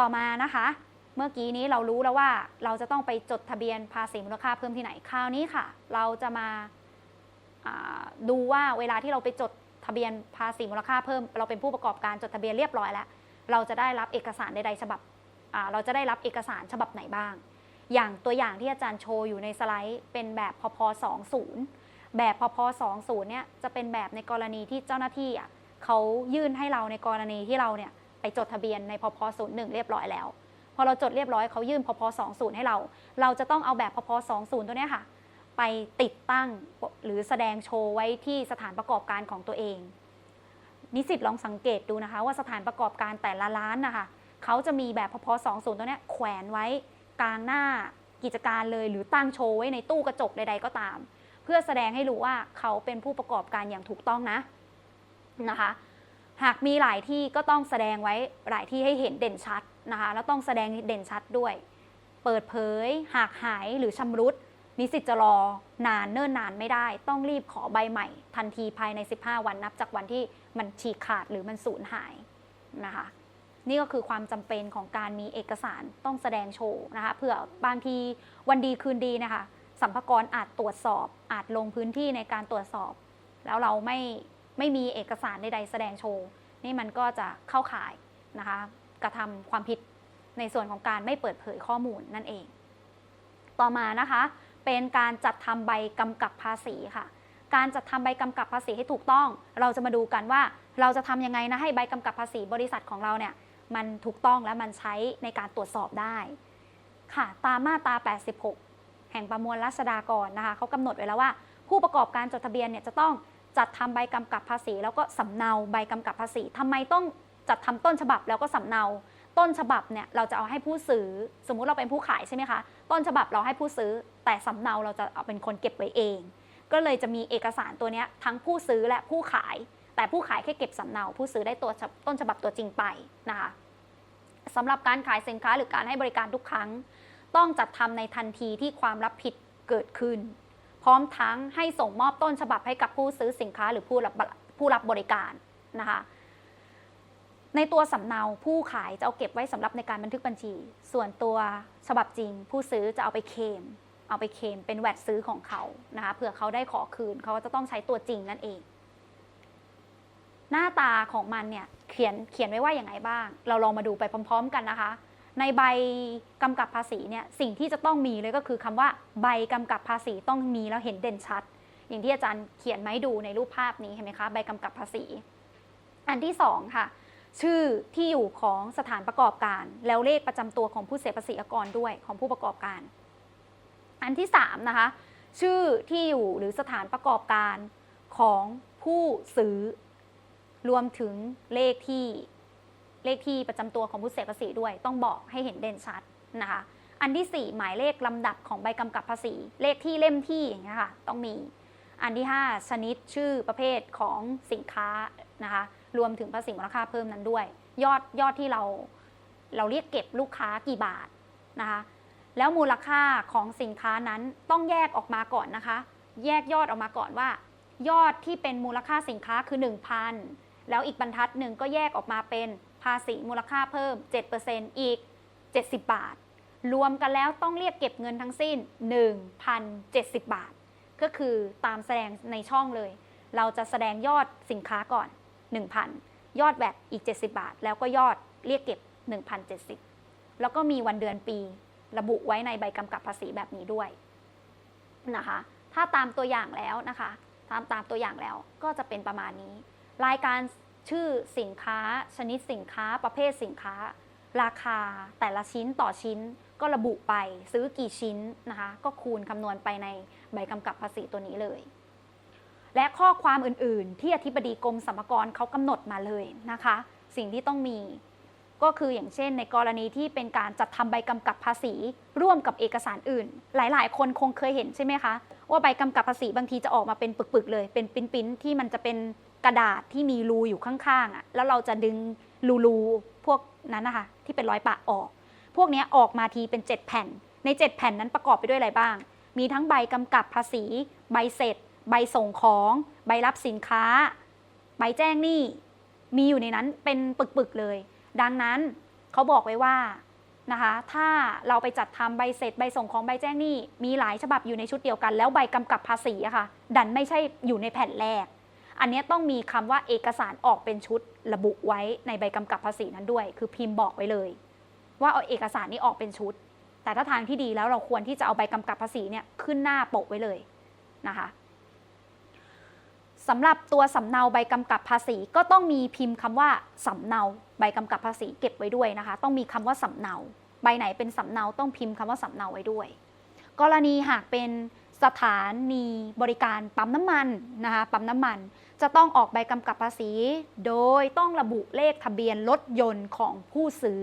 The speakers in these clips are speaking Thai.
ต่อมานะคะ เมื่อกี้นี้เรารู้แล้วว่าเราจะต้องไปจดทะเบียนภาษีมูลค่าเพิ่มที่ไหน คราวนี้ค่ะ เราจะมาดูว่าเวลาที่เราไปจดทะเบียนภาษีมูลค่าเพิ่ม เราเป็นผู้ประกอบการจดทะเบียนเรียบร้อยแล้ว เราจะได้รับเอกสารใดๆฉบับเราจะได้รับเอกสารฉบับไหนบ้าง อย่างตัวอย่างที่อาจารย์โชว์อยู่ในสไลด์เป็นแบบพพ20แบบพพ20เนี่ยจะเป็นแบบในกรณีที่เจ้าหน้าที่เขายื่นให้เราในกรณีที่เราเนี่ย ไปจดทะเบียนในพพ01 เรียบร้อยแล้ว พอเราจดเรียบร้อยเขายื่นพพ20 ให้เรา เราจะต้องเอาแบบพพ20 ตัวนี้ค่ะ ไปติดตั้งหรือแสดงโชว์ไว้ที่สถานประกอบการของตัวเอง นิสิตลองสังเกตดูนะคะ ว่าสถานประกอบการแต่ละร้านนะคะเขาจะมีแบบพพ20 ตัวนี้แขวนไว้กลางหน้ากิจการเลย หรือตั้งโชว์ไว้ในตู้กระจกใด ๆ ก็ตาม เพื่อแสดงให้รู้ว่าเขาเป็นผู้ประกอบการอย่างถูกต้องนะนะคะ หากมีหลายที่ก็ต้องแสดงไว้หลายที่ให้เห็นเด่นชัดนะคะแล้วต้องแสดงเด่นชัดด้วย เปิดเผย หากหายหรือชำรุดนิสิตจะรอนานเนิ่นนานไม่ได้ ต้องรีบขอใบใหม่ ทันทีภายใน 15 วันนับจากวันที่มันฉีกขาดหรือมันสูญหายนะคะนี่ก็คือความจำเป็นของการมีเอกสารต้องแสดงโชว์นะคะเผื่อบางทีวันดีคืนดีนะคะสัมภาระอาจตรวจสอบอาจลงพื้นที่ในการตรวจสอบ แล้วเราไม่ ไม่มีเอกสารใดๆแสดงโชว์ นี่มันก็จะเข้าข่ายนะคะกระทำความผิดในส่วนของการไม่เปิดเผยข้อมูลนั่นเอง ต่อมานะคะเป็นการจัดทำใบกำกับภาษีค่ะ การจัดทำใบกำกับภาษีให้ถูกต้อง เราจะมาดูกันว่าเราจะทำยังไงนะให้ใบกำกับภาษีบริษัทของเราเนี่ยมันถูกต้องและมันใช้ในการตรวจสอบได้ค่ะ ตามมาตรา 86 แห่งประมวลรัษฎากรนะคะเขากำหนดไว้แล้วว่า ผู้ประกอบการจดทะเบียนเนี่ยจะต้อง จัดทำใบกำกับภาษี แล้วก็สำเนาใบกำกับภาษีทำไมต้องจัดทำต้นฉบับแล้วก็สำเนาต้นฉบับเนี่ยเราจะเอาให้ผู้ซื้อสมมุติเราเป็นผู้ขายใช่ไหมคะต้นฉบับเราให้ผู้ซื้อ แต่สำเนาเราจะเอาเป็นคนเก็บไว้เอง ก็เลยจะมีเอกสารตัวนี้ทั้งผู้ซื้อและผู้ขาย แต่ผู้ขายแค่เก็บสำเนา ผู้ซื้อได้ตัวต้นฉบับตัวจริงไปนะคะสำหรับการขายสินค้าหรือการให้บริการทุกครั้ง ต้องจัดทำในทันทีที่ความรับผิดเกิดขึ้น พร้อมทั้งให้ส่งมอบต้นฉบับให้กับผู้ซื้อสินค้าหรือผู้รับผู้รับบริการนะคะในตัวสำเนาผู้ขายจะเอาเก็บไว้สำหรับในการบันทึกบัญชี ส่วนตัวฉบับจริง ผู้ซื้อจะเอาไปเคม เอาไปเคมเป็นแวดซื้อของเขานะคะเผื่อเขาได้ขอคืนเขาก็จะต้องใช้ตัวจริงนั่นเอง หน้าตาของมันเนี่ยเขียนเขียนไว้ว่าอย่างไรบ้าง เราลองมาดูไปพร้อม ๆ กันนะคะ ในใบกำกับภาษีเนี่ยสิ่งที่จะต้องมีเลยก็คือคำว่าใบกำกับภาษีต้องมีแล้วเห็นเด่นชัด อย่างที่อาจารย์เขียนมาให้ดูในรูปภาพนี้เห็นไหมคะใบกำกับภาษี อันที่สองค่ะชื่อที่อยู่ของสถานประกอบการ แล้วเลขประจำตัวของผู้เสียภาษีอากรด้วยของผู้ประกอบการ อันที่สามนะคะชื่อที่อยู่หรือสถานประกอบการของผู้ซื้อ รวมถึงเลขที่ เลขที่ประจำตัวของผู้เสียภาษีด้วย ต้องบอกให้เห็นเด่นชัดนะคะ อันที่ 4 หมายเลขลำดับของใบกำกับภาษี เลขที่เล่มที่อย่างเงี้ยค่ะต้องมี อันที่ 5 ชนิดชื่อประเภทของสินค้านะคะรวมถึงภาษีมูลค่าเพิ่มนั้นด้วย ยอดยอดที่เราเราเรียกเก็บลูกค้ากี่บาทนะคะแล้วมูลค่าของสินค้านั้นต้องแยกออกมาก่อนนะคะ แยกยอดออกมาก่อนว่า ยอดที่เป็นมูลค่าสินค้าคือ 1,000 แล้วอีกบรรทัดหนึ่งก็แยกออกมาเป็น ภาษีมูลค่าเพิ่ม 7%อีก 70 บาท รวมกันแล้วต้องเรียกเก็บเงินทั้งสิ้น 1,070 บาท ก็คือตามแสดงในช่องเลย เราจะแสดงยอดสินค้าก่อน 1,000 ยอดแวดอีก 70 บาท แล้วก็ยอดเรียกเก็บ 1,070 แล้วก็มีวันเดือนปี ระบุไว้ในใบกำกับภาษีแบบนี้ด้วยนะคะ ถ้าตามตัวอย่างแล้วนะคะ ตามตามตัวอย่างแล้วก็จะเป็นประมาณนี้ รายการ ชื่อสินค้า ชนิดสินค้า ประเภทสินค้า ราคาแต่ละชิ้นต่อชิ้นก็ระบุไปซื้อกี่ชิ้นนะคะ ก็คูณคำนวณไปในใบกำกับภาษีตัวนี้เลย และข้อความอื่นๆ ที่อธิบดีกรมสรรพากรเขากำหนดมาเลยนะคะ สิ่งที่ต้องมีก็คืออย่างเช่น ในกรณีที่เป็นการจัดทำใบกำกับภาษี ร่วมกับเอกสารอื่น หลายๆ คนคงเคยเห็นใช่ไหมคะ ว่าใบกำกับภาษีบางทีจะออกมาเป็นปึกๆเลย เป็นปิ้นๆที่มันจะเป็นกระดาษที่มีรูอยู่ข้างๆอะแล้วเราจะดึงรูๆพวกนั้นนะคะที่เป็นรอยปะออก พวกนี้ออกมาทีเป็น 7 แผ่น ใน 7 แผ่นนั้นประกอบไปด้วยอะไรบ้าง มีทั้งใบกำกับภาษี ใบเสร็จ ใบส่งของ ใบรับสินค้า ใบแจ้งหนี้มีอยู่ในนั้นเป็นปึกๆเลย ดังนั้นเขาบอกไว้ว่า นะคะ ถ้าเราไปจัดทำใบเสร็จใบส่งของใบแจ้งหนี้ มีหลายฉบับอยู่ในชุดเดียวกัน แล้วใบกำกับภาษีอะค่ะ ดันไม่ใช่อยู่ในแผ่นแรก อันเนี้ยต้องมีคำว่าเอกสารออกเป็นชุดระบุไว้ในใบกำกับภาษีนั้นด้วย คือพิมพ์บอกไว้เลย ว่าเอาเอกสารนี้ออกเป็นชุด แต่ถ้าทางที่ดีแล้วเราควรที่จะเอาใบกำกับภาษีเนี่ยขึ้นหน้าปกไว้เลยนะคะสำหรับตัวสำเนาใบกำกับภาษีก็ต้องมีพิมพ์คำว่าสำเนา ใบกำกับภาษีเก็บไว้ด้วยนะคะ ต้องมีคำว่าสำเนา ใบไหนเป็นสำเนาต้องพิมพ์คำว่าสำเนาไว้ด้วย กรณีหากเป็นสถานีบริการปั๊มน้ำมันนะคะปั๊มน้ำมันจะต้องออกใบกำกับภาษี โดยต้องระบุเลขทะเบียนรถยนต์ของผู้ซื้อ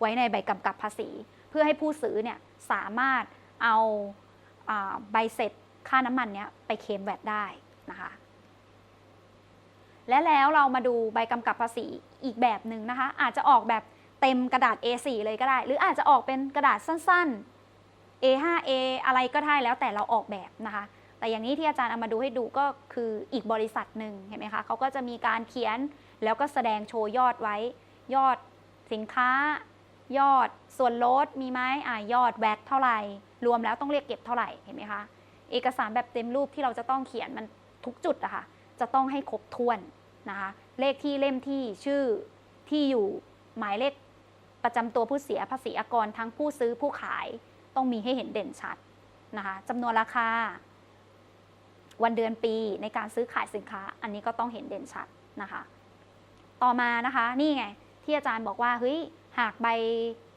ไว้ในใบกำกับภาษี เพื่อให้ผู้ซื้อเนี่ยสามารถเอาใบเสร็จค่าน้ำมันเนี้ยไปเคลมแวดได้นะคะ และแล้วเรามาดูใบกำกับภาษีอีกแบบหนึ่งนะคะ อาจจะออกแบบเต็มกระดาษ A4 เลยก็ได้ หรืออาจจะออกเป็นกระดาษสั้น ๆ A5A อะไรก็ได้แล้วแต่เราออกแบบนะคะ แต่อย่างนี้ที่อาจารย์เอามาดูให้ดูก็คืออีกบริษัทหนึ่งเห็นไหมคะเขาก็จะมีการเขียนแล้วก็แสดงโชว์ยอดไว้ ยอดสินค้า ยอดส่วนลดมีไหมอ่ายอดแวดเท่าไหร่ รวมแล้วต้องเรียกเก็บเท่าไหร่เห็นไหมคะเอกสารแบบเต็มรูปที่เราจะต้องเขียนมันทุกจุดอะคะ่ะจะต้องให้ครบถ้วน นะคะ เลขที่เล่มที่ชื่อที่อยู่หมายเลขประจำตัวผู้เสียภาษีอากรทั้งผู้ซื้อผู้ขายต้องมีให้เห็นเด่นชัดนะคะจำนวนราคา วันเดือนปีในการซื้อขายสินค้า อันนี้ก็ต้องเห็นเด่นชัดนะคะ ต่อมานะคะนี่ไงที่อาจารย์บอกว่าเฮ้ยหากใบ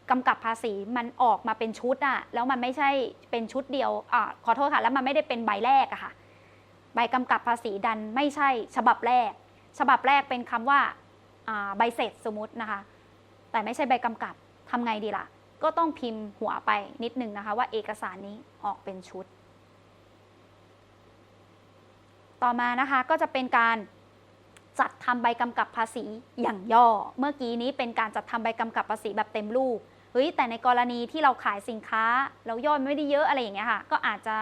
กำกับภาษีมันออกมาเป็นชุดอะแล้วมันไม่ใช่เป็นชุดเดียวอขอโทษค่ะ แล้วมันไม่ได้เป็นใบแรกอะค่ะ ใบกำกับภาษีดันไม่ใช่ฉบับแรก ฉบับแรกเป็นคำว่าอ่าใบเสร็จสมมตินะคะ แต่ไม่ใช่ใบกำกับทำไงดีล่ะ ก็ต้องพิมพ์หัวไปนิดนึงนะคะ ว่าเอกสารนี้ออกเป็นชุด ต่อมานะคะก็จะเป็นการจัดทำใบกำกับภาษีอย่างย่อ เมื่อกี้นี้เป็นการจัดทำใบกำกับภาษีแบบเต็มรูปเฮ้ยแต่ในกรณีที่เราขายสินค้าแล้วยอดไม่ได้เยอะอะไรอย่างเงี้ยค่ะก็อาจจะ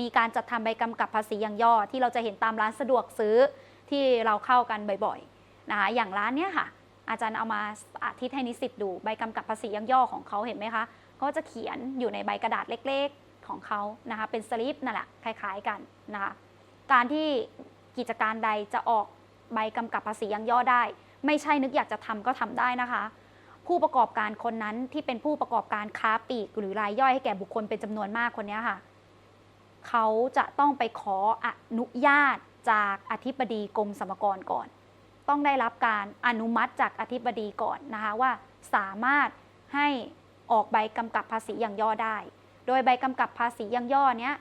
มีการจัดทำใบกำกับภาษีอย่างย่อ ที่เราจะเห็นตามร้านสะดวกซื้อ ที่เราเข้ากันบ่อยๆนะคะอย่างร้านเนี้ยค่ะ อาจารย์เอามาอาทิตย์ให้นิสิตดูใบกำกับภาษีย่างย่อของเขาเห็นไหมคะก็จะเขียนอยู่ในใบกระดาษเล็กๆของเขานะคะเป็นสลิปนั่นแหละคล้ายๆกันนะคะการที่กิจการใดจะออกใบกำกับภาษียังย่อได้ ไม่ใช่นึกอยากจะทำก็ทำได้นะคะผู้ประกอบการคนนั้นที่เป็นผู้ประกอบการค้าปลีกหรือรายย่อยให้แก่บุคคลเป็นจำนวนมากคนนี้ค่ะ เขาจะต้องไปขออนุญาต จากอธิบดีกรมสรรพากรก่อน ต้องได้รับการอนุมัติจากอธิบดีก่อนนะคะว่าสามารถให้ออกใบกำกับภาษีอย่างย่อได้ โดยใบกำกับภาษีอย่างย่อเนี้ย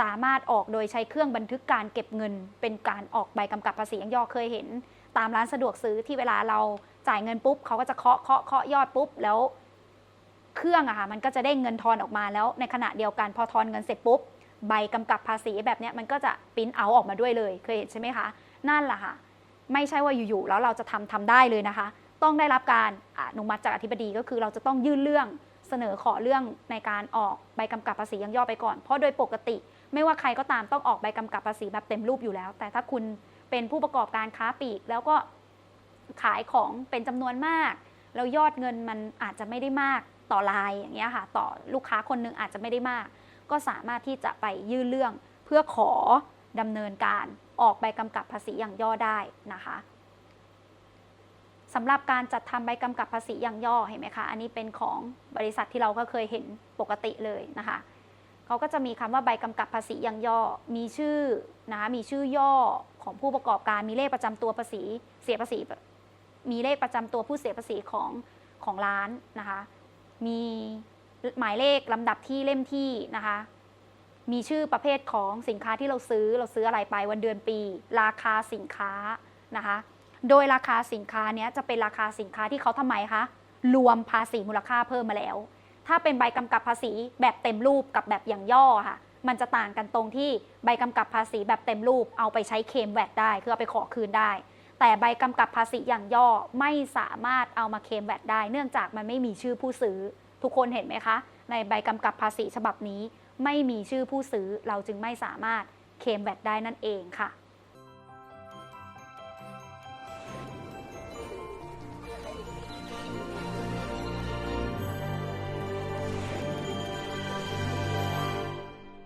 สามารถออกโดยใช้เครื่องบันทึกการเก็บเงิน เป็นการออกใบกำกับภาษีอย่างย่อเคยเห็น ตามร้านสะดวกซื้อที่เวลาเราจ่ายเงินปุ๊บเขาก็จะเคาะเคาะเคาะยอดปุ๊บแล้ว เครื่องอะค่ะมันก็จะได้เงินทอนออกมาแล้ว ในขณะเดียวกันพอทอนเงินเสร็จปุ๊บ ใบกำกับภาษีแบบนี้มันก็จะปริ้นเอาออกมาด้วยเลย เคยเห็นใช่ไหมคะ นั่นแหละค่ะ ไม่ใช่ว่าอยู่ๆแล้วเราจะทำทำได้เลยนะคะ ต้องได้รับการอนุมัติจากอธิบดีก็คือเราจะต้องยื่นเรื่องเสนอขอเรื่องในการออกใบกำกับภาษีย่างย่อไปก่อน เพราะโดยปกติ ไม่ว่าใครก็ตามต้องออกใบกำกับภาษีแบบเต็มรูปอยู่แล้ว แต่ถ้าคุณเป็นผู้ประกอบการค้าปลีก แล้วก็ขายของเป็นจำนวนมาก แล้วยอดเงินมันอาจจะไม่ได้มากต่อรายอย่างเงี้ยค่ะ ต่อลูกค้าคนหนึงอาจจะไม่ได้มาก ก็สามารถที่จะไปยื่นเรื่อง เพื่อขอดำเนินการออกใบกำกับภาษีอย่างย่อได้นะคะสำหรับการจัดทำใบกำกับภาษีอย่างย่อเห็นไหมคะ อันนี้เป็นของบริษัทที่เราก็เคยเห็นปกติเลยนะคะเขาก็จะมีคำว่าใบกำกับภาษีอย่างย่อ มีชื่อนะคะมีชื่อย่อของผู้ประกอบการ มีเลขประจำตัวภาษี เสียภาษี มีเลขประจำตัวผู้เสียภาษีของของร้านนะคะ มี หมายเลขลำดับที่เล่มที่นะคะ มีชื่อประเภทของสินค้าที่เราซื้อเราซื้ออะไรไปวันเดือนปี ราคาสินค้านะคะ โดยราคาสินค้าเนี้ยจะเป็นราคาสินค้าที่เขาทำไมคะรวมภาษีมูลค่าเพิ่มมาแล้ว ถ้าเป็นใบกำกับภาษีแบบเต็มรูปกับแบบอย่างย่อค่ะ มันจะต่างกันตรงที่ใบกำกับภาษีแบบเต็มรูปเอาไปใช้เคมแวดได้คือเอาไปขอคืนได้ แต่ใบกำกับภาษีอย่างย่อไม่สามารถเอามาเคมแวดได้ เนื่องจากมันไม่มีชื่อผู้ซื้อ ทุกคนเห็นไหมคะ ในใบกำกับภาษีฉบับนี้ ไม่มีชื่อผู้ซื้อเราจึงไม่สามารถเคลมแวตได้นั่นเองค่ะ